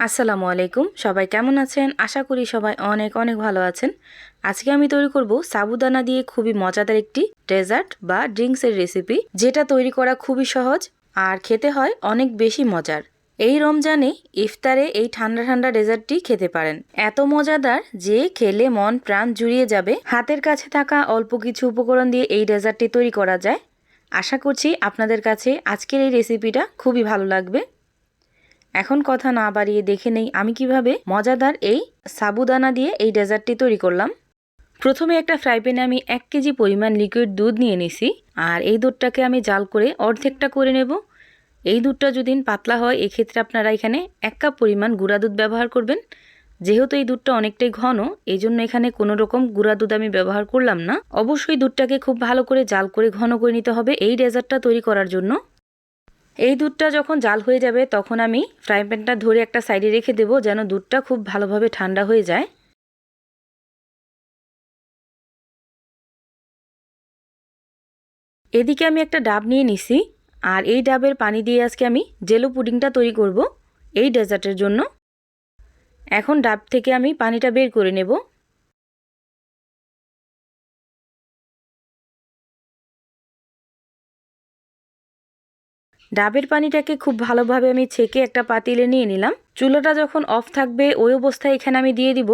আসসালামু আলাইকুম। সবাই কেমন আছেন? আশা করি সবাই অনেক অনেক ভালো আছেন। আজকে আমি তৈরি করব সাবুদানা দিয়ে খুবই মজাদার একটি ডেজার্ট বা ড্রিঙ্কসের রেসিপি, যেটা তৈরি করা খুবই সহজ আর খেতে হয় অনেক বেশি মজার। এই রমজানে ইফতারে এই ঠান্ডা ঠান্ডা ডেজার্টটি খেতে পারেন। এত মজাদার যে খেলে মন প্রাণ জুড়িয়ে যাবে। হাতের কাছে থাকা অল্প কিছু উপকরণ দিয়ে এই ডেজার্টটি তৈরি করা যায়। আশা করছি আপনাদের কাছে আজকের এই রেসিপিটা খুবই ভালো লাগবে। এখন কথা না বাড়িয়ে দেখে নেই আমি কীভাবে মজাদার এই সাবুদানা দিয়ে এই ডেজার্টটি তৈরি করলাম। প্রথমে একটা ফ্রাই প্যানে আমি এক কেজি পরিমাণ লিকুইড দুধ নিয়ে নিছি আর এই দুধটাকে আমি জাল করে অর্ধেকটা করে নেব। এই দুধটা যদি পাতলা হয়, এক্ষেত্রে আপনারা এখানে এক কাপ পরিমাণ গুঁড়া দুধ ব্যবহার করবেন। যেহেতু এই দুধটা অনেকটাই ঘন এই জন্য এখানে কোনো রকম গুঁড়া দুধ আমি ব্যবহার করলাম না। অবশ্যই দুধটাকে খুব ভালো করে জাল করে ঘন করে নিতে হবে এই ডেজার্টটা তৈরি করার জন্য। এই দুধটা যখন জাল হয়ে যাবে, তখন আমি ফ্রাই প্যানটা ধরে একটা সাইডে রেখে দেবো যেন দুধটা খুব ভালোভাবে ঠান্ডা হয়ে যায়। এদিকে আমি একটা ডাব নিয়ে নিছি, আর এই ডাবের পানি দিয়ে আজকে আমি জেলো পুডিংটা তৈরি করব এই ডেজার্টের জন্য। এখন ডাব থেকে আমি পানিটা বের করে নেব। ডাবের পানিটাকে খুব ভালোভাবে আমি ছেঁকে একটা পাতিলে নিয়ে নিলাম। চুলোটা যখন অফ থাকবে, ওই অবস্থায় এখানে আমি দিয়ে দিব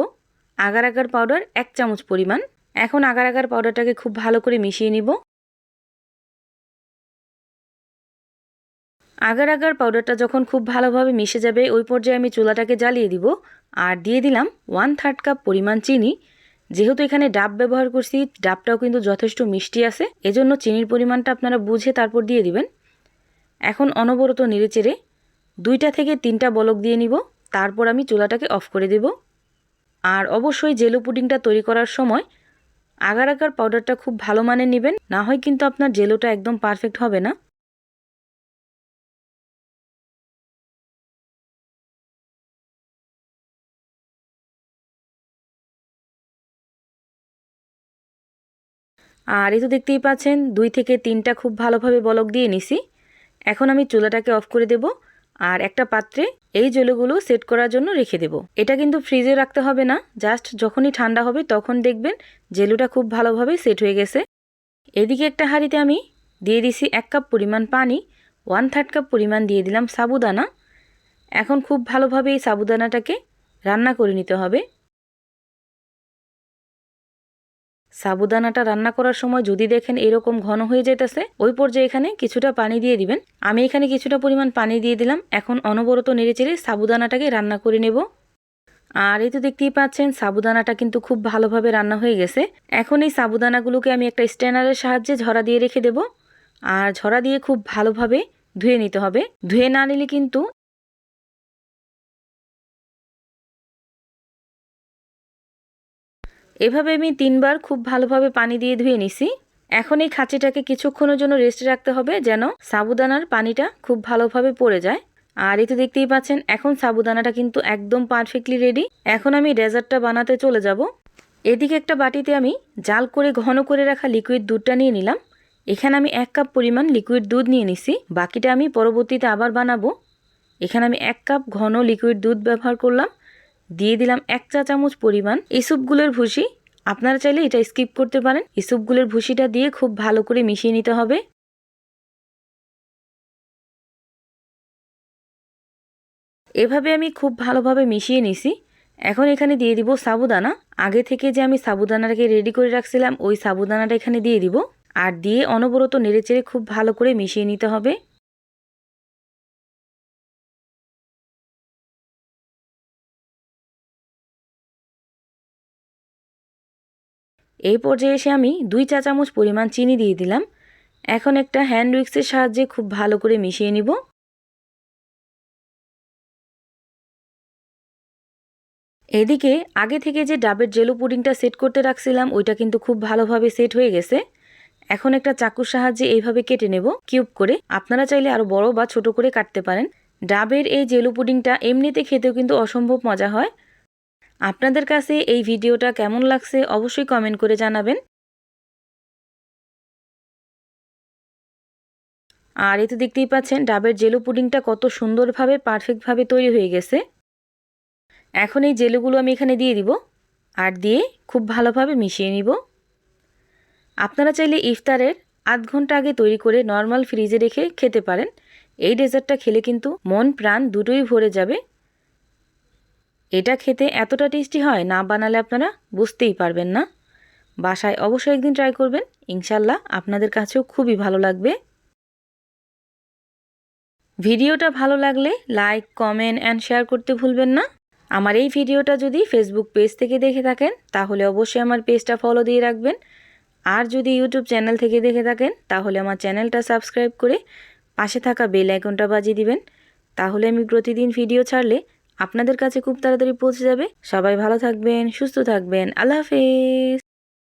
আগার আগার পাউডার এক চামচ পরিমাণ। এখন আগার আগার পাউডারটাকে খুব ভালো করে মিশিয়ে নিব। আগার আগার পাউডারটা যখন খুব ভালোভাবে মিশে যাবে, ওই পর্যায়ে আমি চুলাটাকে জ্বালিয়ে দিব। আর দিয়ে দিলাম ওয়ান থার্ড কাপ পরিমাণ চিনি। যেহেতু এখানে ডাব ব্যবহার করছি, ডাবটাও কিন্তু যথেষ্ট মিষ্টি আছে। এজন্য চিনির পরিমাণটা আপনারা বুঝে তারপর দিয়ে দিবেন। এখন অনবরত নেড়েচেড়ে দুইটা থেকে তিনটা বলক দিয়ে নিব, তারপর আমি চুলাটাকে অফ করে দেব। আর অবশ্যই জেলো পুডিংটা তৈরি করার সময় আগার আগার পাউডারটা খুব ভালো মানের নেবেন, না হয় কিন্তু আপনার জেলোটা একদম পারফেক্ট হবে না। আর এই তো দেখতেই পাচ্ছেন, দুই থেকে তিনটা খুব ভালোভাবে বলক দিয়ে নিছি। এখন আমি চুলাটাকে অফ করে দেব আর একটা পাত্রে এই জলগুলো সেট করার জন্য রেখে দেব। এটা কিন্তু ফ্রিজে রাখতে হবে না, জাস্ট যখনই ঠান্ডা হবে তখন দেখবেন জেলুটা খুব ভালোভাবে সেট হয়ে গেছে। এদিকে একটা হাঁড়িতে আমি দিয়ে দিছি এক কাপ পরিমাণ পানি, ওয়ান থার্ড কাপ পরিমাণ দিয়ে দিলাম সাবুদানা। এখন খুব ভালোভাবে এই সাবুদানাটাকে রান্না করে নিতে হবে। সাবুদানাটা রান্না করার সময় যদি দেখেন এরকম ঘন হয়ে যেতেছে ওই পর্যায়ে এখানে কিছুটা পানি দিয়ে দিবেন। আমি এখানে কিছুটা পরিমাণ পানি দিয়ে দিলাম। এখন অনবরত নেড়েচেড়ে সাবুদানাটাকে রান্না করে নেব। আর এই তো দেখতেই পাচ্ছেন, সাবুদানাটা কিন্তু খুব ভালোভাবে রান্না হয়ে গেছে। এখন এই সাবুদানাগুলোকে আমি একটা স্ট্যানারের সাহায্যে ঝরা দিয়ে রেখে দেব। আর ঝরা দিয়ে খুব ভালোভাবে ধুয়ে নিতে হবে। ধুয়ে না নিলে কিন্তু এভাবে আমি তিনবার খুব ভালোভাবে পানি দিয়ে ধুয়ে নিছি। এখন এই খাঁচিটাকে কিছুক্ষণের জন্য রেস্টে রাখতে হবে যেন সাবুদানার পানিটা খুব ভালোভাবে পড়ে যায়। আর এই তো দেখতেই পাচ্ছেন, এখন সাবুদানাটা কিন্তু একদম পারফেক্টলি রেডি এখন আমি ডেজার্টটা বানাতে চলে যাব। এদিকে একটা বাটিতে আমি জাল করে ঘন করে রাখা লিকুইড দুধটা নিয়ে নিলাম। এখানে আমি এক কাপ পরিমাণ লিকুইড দুধ নিয়ে নিছি। বাকিটা আমি পরবর্তীতে আবার বানাবো। এখানে আমি এক কাপ ঘন লিকুইড দুধ ব্যবহার করলাম। দিয়ে দিলাম এক চা চামচ পরিমাণ। ইসুপগুলোর ভুসি, আপনারা চাইলে এটা স্কিপ করতে পারেন। ইসুপগুলোর ভুসিটা দিয়ে খুব ভালো করে মিশিয়ে নিতে হবে। এভাবে আমি খুব ভালোভাবে মিশিয়ে নিছি। এখন এখানে দিয়ে দিব সাবুদানা। আগে থেকে যে আমি সাবুদানাটাকে রেডি করে রাখছিলাম, ওই সাবুদানাটা এখানে দিয়ে দিব। আর দিয়ে অনবরত নেড়েচেড়ে খুব ভালো করে মিশিয়ে নিতে হবে। এই পর্যায়ে এসে আমি দুই চা চামচ পরিমাণ চিনি দিয়ে দিলাম। এখন একটা হ্যান্ড উইক্সের সাহায্যে খুব ভালো করে মিশিয়ে নিব। এদিকে আগে থেকে যে ডাবের জেলো পুডিংটা সেট করতে রাখছিলাম, ওইটা কিন্তু খুব ভালোভাবে সেট হয়ে গেছে। এখন একটা চাকুর সাহায্যে এইভাবে কেটে নেব, কিউব করে। আপনারা চাইলে আরও বড় বা ছোট করে কাটতে পারেন। ডাবের এই জেলো পুডিংটা এমনিতে খেতেও কিন্তু অসম্ভব মজা হয়। আপনাদের কাছে এই ভিডিওটা কেমন লাগছে অবশ্যই কমেন্ট করে জানাবেন। আর এতে দেখতেই পাচ্ছেন, ডাবের জেলো পুডিংটা কত সুন্দরভাবে, পারফেক্টভাবে তৈরি হয়ে গেছে। এখন এই জেলুগুলো আমি এখানে দিয়ে দিব আর দিয়ে খুব ভালোভাবে মিশিয়ে নিব। আপনারা চাইলে ইফতারের আধ ঘণ্টা আগে তৈরি করে নর্মাল ফ্রিজে রেখে খেতে পারেন। এই ডেজার্টটা খেলে কিন্তু মন, প্রাণ দুটোই ভরে যাবে। এটা খেতে এতটা টেস্টি হয় না বানালে আপনারা বুঝতেই পারবেন না। বাসায় অবশ্যই একদিন ট্রাই করবেন। ইনশাল্লাহ আপনাদের কাছেও খুবই ভালো লাগবে। ভিডিওটা ভালো লাগলে লাইক কমেন্ট অ্যান্ড শেয়ার করতে ভুলবেন না। আমার এই ভিডিওটা যদি ফেসবুক পেজ থেকে দেখে থাকেন, তাহলে অবশ্যই আমার পেজটা ফলো দিয়ে রাখবেন। আর যদি ইউটিউব চ্যানেল থেকে দেখে থাকেন, তাহলে আমার চ্যানেলটা সাবস্ক্রাইব করে পাশে থাকা বেল আইকনটা বাজিয়ে দিবেন। তাহলে আমি প্রতিদিন ভিডিও ছাড়লে আপনাদের কাছে খুব তাড়াতাড়ি পৌঁছে যাবে। সবাই ভালো থাকবেন সুস্থ থাকবেন। আল্লাহ হাফেজ।